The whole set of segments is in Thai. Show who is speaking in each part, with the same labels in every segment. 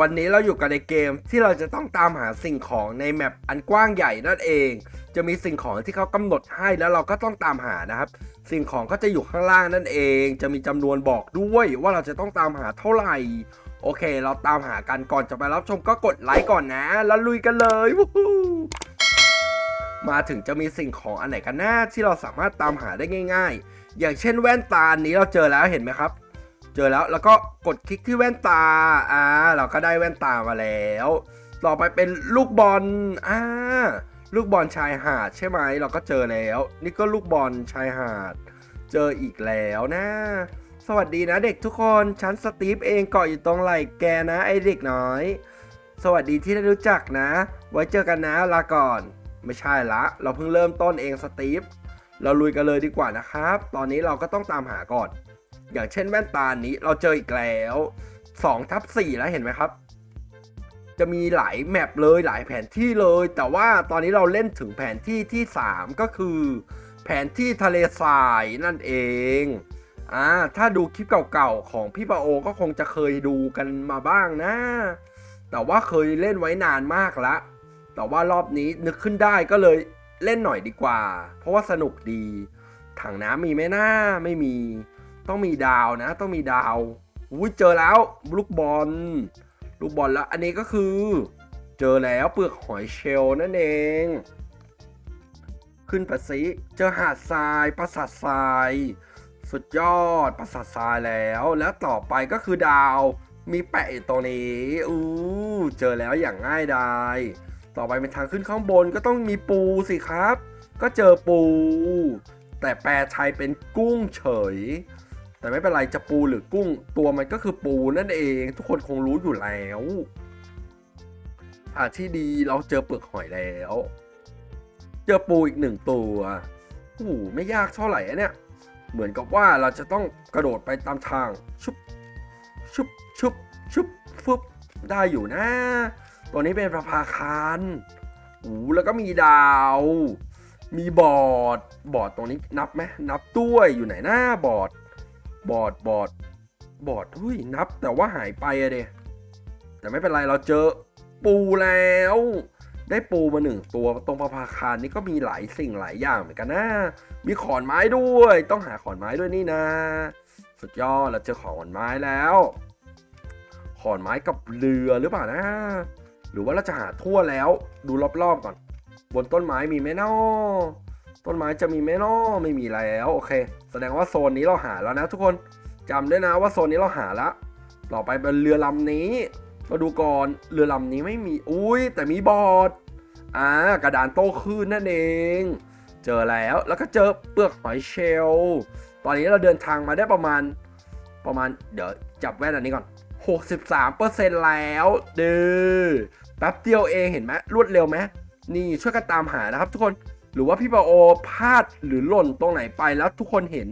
Speaker 1: วันนี้เราอยู่กันในเกมที่เราจะต้องตามหาสิ่งของในแมปอันกว้างใหญ่นั่นเอง จะมีสิ่งของที่เขากำหนดให้แล้วเราก็ต้องตามหานะครับ สิ่งของก็จะอยู่ข้างล่างนั่นเอง จะมีจำนวนบอกด้วยว่าเราจะต้องตามหาเท่าไหร่ โอเค เราตามหากันก่อนจะไปรับชมก็กดไลค์ก่อนนะ แล้วลุยกันเลยมาถึงจะมีสิ่งของอันไหนกันนะที่เราสามารถตามหาได้ง่าย ๆ อย่างเช่นแว่นตาอันนี้เราเจอแล้วเห็นไหมครับ เจอแล้วแล้วก็กดคลิกที่แว่นตาอ่าเราก็ได้แว่นตามาแล้ว ต่อไปเป็นลูกบอลอ่าลูกบอลชายหาดใช่ไหมเราก็เจอแล้ว นี่ก็ลูกบอลชายหาด เจออีกแล้วนะสวัสดีนะเด็กทุกคนฉันสตีฟเองเกาะอยู่ตรงไหล่แกนะไอเด็กน้อย สวัสดีที่ได้รู้จักนะ ไว้เจอกันนะลาก่อน ไม่ใช่ละ เราเพิ่งเริ่มต้นเองสตีฟเราลุยกันเลยดีกว่านะครับ ตอนนี้เราก็ต้องตามหาก่อน อย่างเช่นแว่นตานี้เราเจออีกแล้ว2ทับ4แล้วเห็นไหมครับ จะมีหลายแมปเลยหลายแผนที่เลย แต่ว่าตอนนี้เราเล่นถึงแผนที่ที่ 3 ก็คือ แผนที่ทะเลทรายนั่นเองอ่าถ้าดูคลิปเก่าๆ ของพี่ปาโอก็คงจะเคยดูกันมาบ้างนะ แต่ว่าเคยเล่นไว้นานมากละ แต่ว่ารอบนี้นึกขึ้นได้ก็เลยเล่นหน่อยดีกว่า เพราะว่าสนุกดี ถังน้ำมีไหมหนะไม่มี ต้องมีดาวนะ ต้องมีดาวอุ้ยเจอแล้วลูกบอล ลูกบอลแล้ว อันนี้ก็คือ เจอแล้วเปลือกหอยเชลนั่นเอง ขึ้นไปสิเจอหาดทรายปราสาททราย สุดยอดปราสาททรายแล้ว แล้วต่อไปก็คือดาวมีแปะอยู่ตรงนี้อู้เจอแล้วอย่างง่ายดายต่อไปเป็นทางขึ้นข้างบนก็ต้องมีปูสิครับ ก็เจอปู แต่แปลไทยเป็นกุ้งเฉย แต่ไม่เป็นไรจะปูหรือกุ้ง ตัวมันก็คือปูนั่นเอง ทุกคนคงรู้อยู่แล้วอะที่ดีเราเจอเปลือกหอยแล้ว เจอปูอีกหนึ่งตัวโอ้โหไม่ยากเท่าไหร่เนี่ย เหมือนกับว่าเราจะต้องกระโดดไปตามทางชุบชุบชุบชุบฟึบได้อยู่นะ ตัวนี้เป็นประภาคารโอ้โหแล้วก็มีดาว มีบอร์ด บอร์ดตรงนี้นับไหมนับด้วยอยู่ไหนหน้าบอร์ด บอดบอดบอดเฮ้ยนับ แต่ว่าหายไปอะเดแต่ไม่เป็นไรเราเจอปูแล้ว ได้ปูมาหนึ่งตัวตรงประภาคารนี่ก็มีหลายสิ่งหลายอย่างเหมือนกันนะ มีขอนไม้ด้วย ต้องหาขอนไม้ด้วยนี่นะ สุดยอดเราเจอขอนไม้แล้ว ขอนไม้กับเรือหรือเปล่านะ หรือว่าเราจะหาทั่วแล้ว ดูรอบๆก่อน บนต้นไม้มีไหมเนาะ ต้นไม้จะมีไหมนาะไม่มีแล้วโอเค แสดงว่าโซนนี้เราหาแล้วนะทุกคนจำด้นะว่าโซนนี้เราหาล้วต่อไปเป็นเรือลำนี้มาดูก่อนเรือลำนี้ไม่มีอุ้ยแต่มีบอร์ดอ่ากระดานโต้คลื่นนั่นเอง เจอแล้วแล้วก็เจอเปลือกหอยเชลลตอนนี้เราเดินทางมาได้ประมาณประมาณเดี๋ยวจับแว่นอันนี้ก่อน 63%แล้วเด้อแป๊บเดียวเองเห็นไหมรวดเร็วไหมนี่ช่วยกันตามหานะครับทุกคน หรือว่าพี่ปาโอพลาดหรือหล่นตรงไหนไปแล้วทุกคนเห็น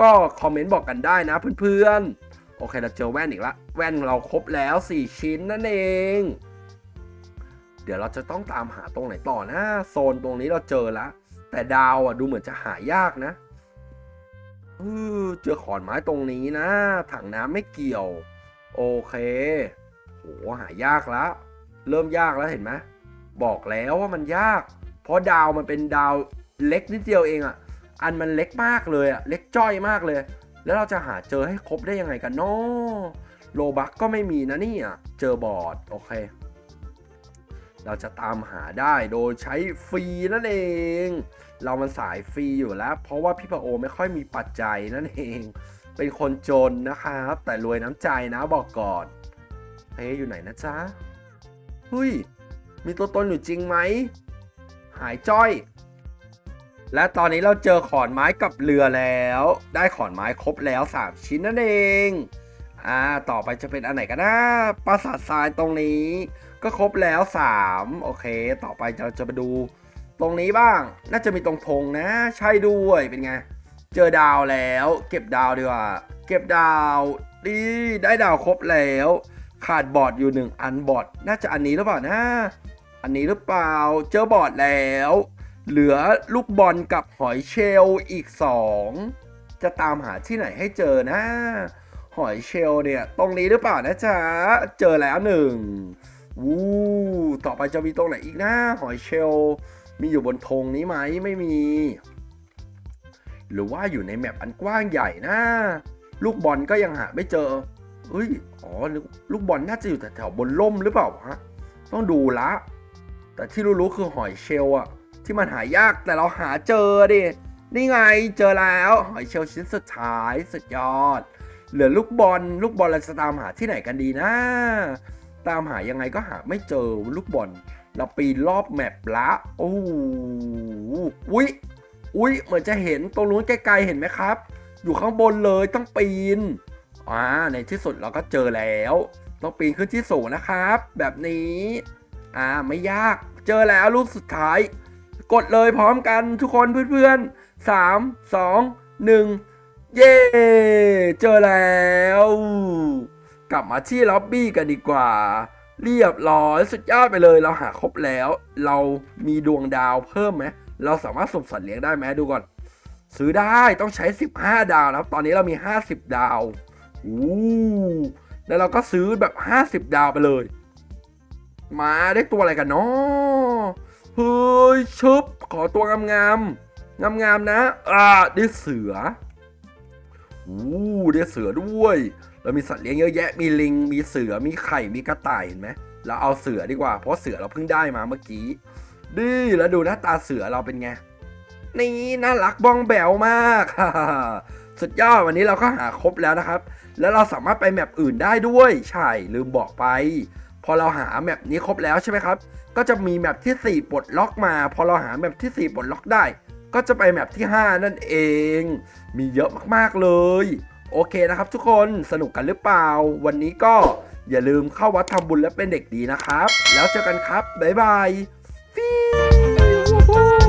Speaker 1: ก็คอมเมนต์บอกกันได้นะเพื่อนๆ โอเคเราเจอแว่นอีกละ แว่นเราครบแล้ว 4 ชิ้นนั่นเอง เดี๋ยวเราจะต้องตามหาตรงไหนต่อนะโซนตรงนี้เราเจอแล้วแต่ดาวอะดูเหมือนจะหายากนะเออเจอขอนไม้ตรงนี้นะ ถังน้ำไม่เกี่ยว โอเคโหหายากแล้ว เริ่มยากแล้วเห็นไหมบอกแล้วว่ามันยาก เพราะดาวมันเป็นดาวเล็กนิดเดียวเองอะ่ะ อันมันเล็กมากเลยอะ่ะ เล็กจ้อยมากเลย แล้วเราจะหาเจอให้ครบได้ยังไงกันเนาะโลบักก็ไม่มีนะนี่ยเจอบอร์ดโอเค เราจะตามหาได้โดยใช้ฟรีนั่นเอง เรามันสายฟรีอยู่แล้ว เพราะว่าพี่ปะโอไม่ค่อยมีปัจจัยนั่นเอง เป็นคนจนนะครับ แต่รวยน้ำใจนะบอกก่อน เฮ้ยอยู่ไหนนะจ๊ะเฮ้ยมีตัวตนอยู่จริงไหม หายจ้อย และตอนนี้เราเจอขอนไม้กับเรือแล้ว ได้ขอนไม้ครบแล้ว 3 ชิ้นนั่นเอง อ่า ต่อไปจะเป็นอันไหนกันนะปราสาททรายตรงนี้ ก็ครบแล้ว 3 โอเค ต่อไปเราจะมาดู ตรงนี้บ้าง น่าจะมีตรงธงนะ ใช่ด้วยเป็นไง เจอดาวแล้ว เก็บดาวดีกว่า เก็บดาวดีได้ดาวครบแล้ว ขาดบอร์ดอยู่หนึ่งอันบอร์ดน่าจะอันนี้หรือเปล่านะ อันนี้หรือเปล่าเจอบอร์ดแล้ว เหลือลูกบอลกับหอยเชลล์อีก 2 จะตามหาที่ไหนให้เจอนะ หอยเชลล์เนี่ย ตรงนี้หรือเปล่านะจ๊ะ เจอแล้วหนึ่งวู้ต่อไปจะมีตรงไหนอีกนะ หอยเชลล์มีอยู่บนธงนี้ไหมไม่มี หรือว่าอยู่ในแมปอันกว้างใหญ่นะ ลูกบอลก็ยังหาไม่เจอเฮ้ย อ๋อ ลูกบอลน่าจะอยู่แถวๆบนล่มหรือเปล่าฮะ ต้องดูละ แต่ที่รู้ๆคือหอยเชลล์อะที่มันหายากแต่เราหาเจอดิ นี่ไงเจอแล้วหอยเชลล์ชิ้นสุดท้ายสุดยอด เหลือลูกบอลลูกบอลเราจะตามหาที่ไหนกันดีนะ ตามหายังไงก็หาไม่เจอลูกบอล เราปีนรอบแมปละโอ้โหอุ้ยอุ้ยเหมือนจะเห็นตรงนู้นไกลๆเห็นไหมครับ อยู่ข้างบนเลยต้องปีนอ่าในที่สุดเราก็เจอแล้ว ต้องปีนขึ้นที่สูงนะครับ แบบนี้ อ่าไม่ยาก เจอแล้วรูปสุดท้าย กดเลยพร้อมกันทุกคนเพื่อนๆสามสองหนึ่งเย้เจอแล้ว กลับมาที่ล็อบบี้กันดีกว่า เรียบร้อยสุดยอดไปเลยเราหาครบแล้ว เรามีดวงดาวเพิ่มไหมเราสามารถส่งสัตว์เลี้ยงได้ไหมดูก่อน ซื้อได้ต้องใช้ 15 ดาวนะครับ ตอนนี้เรามี 50 ดาวอู้แล้วเราก็ซื้อแบบ 50 ดาวไปเลย มาได้ตัวอะไรกันเนาะเฮ้ยชุบขอตัวงามงามงามงามๆนะ อ่าได้เสืออู้ได้เสือด้วย เรามีสัตว์เลี้ยงเยอะแยะ มีลิง มีเสือ มีไข่ มีกระต่ายเห็นไหมเราเอาเสือดีกว่า เพราะเสือเราเพิ่งได้มาเมื่อกี้ดีแล้วดูหน้าตาเสือเราเป็นไง นี่น่ารักบ้องแบวมากสุดยอดวันนี้เราก็หาครบแล้วนะครับ แล้วเราสามารถไปแมปอื่นได้ด้วย ใช่ลืมบอกไป พอเราหาแมปนี้ครบแล้วใช่ไหมครับ ก็จะมีแมปที่ 4ปลดล็อกมา พอเราหาแมปที่ 4ปลดล็อกได้ ก็จะไปแมปที่ 5 นั่นเอง มีเยอะมากๆเลย โอเคนะครับทุกคนสนุกกันหรือเปล่า วันนี้ก็อย่าลืมเข้าวัดทำบุญและเป็นเด็กดีนะครับ แล้วเจอกันครับ บ๊ายบายฟิว